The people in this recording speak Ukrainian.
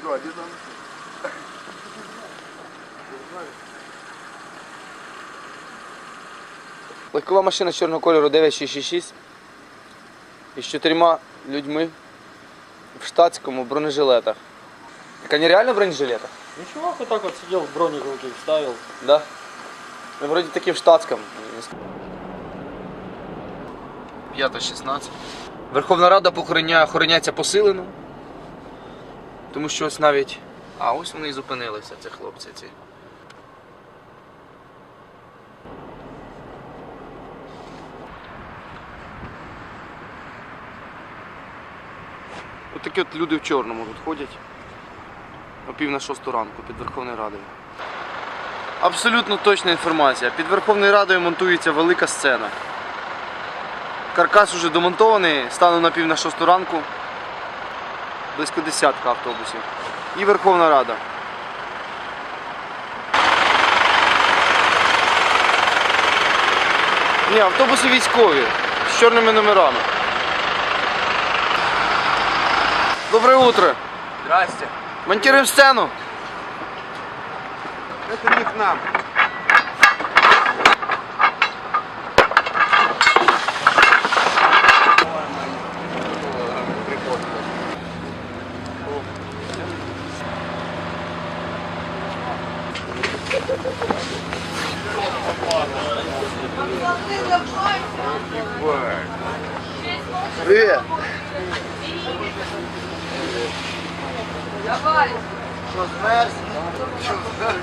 Друга, де там? Легкова машина чорного кольору 9666 із чотирма людьми в штатському бронежилетах. Так они реально в бронежилетах? Ну чувак вот так вот сидел в броник руки вставил. Да? Ну, вроде таким в штатском. 5.16. Верховна Рада охороняється посилено. Тому що ось навіть. А, ось вони і зупинилися, ці хлопці ці. Ось такі от люди в чорному тут ходять. О пів на шосту ранку під Верховною Радою. Абсолютно точна інформація. Під Верховною Радою монтується велика сцена. Каркас уже домонтований, станом на пів на шосту ранку. Близько десятка автобусів. І Верховна Рада. Ні, автобуси військові з чорними номерами. Доброе утро. Здрасте. Монтируем сцену. Это не к нам. Привет! Давай! Что, смерз? Что, смерз?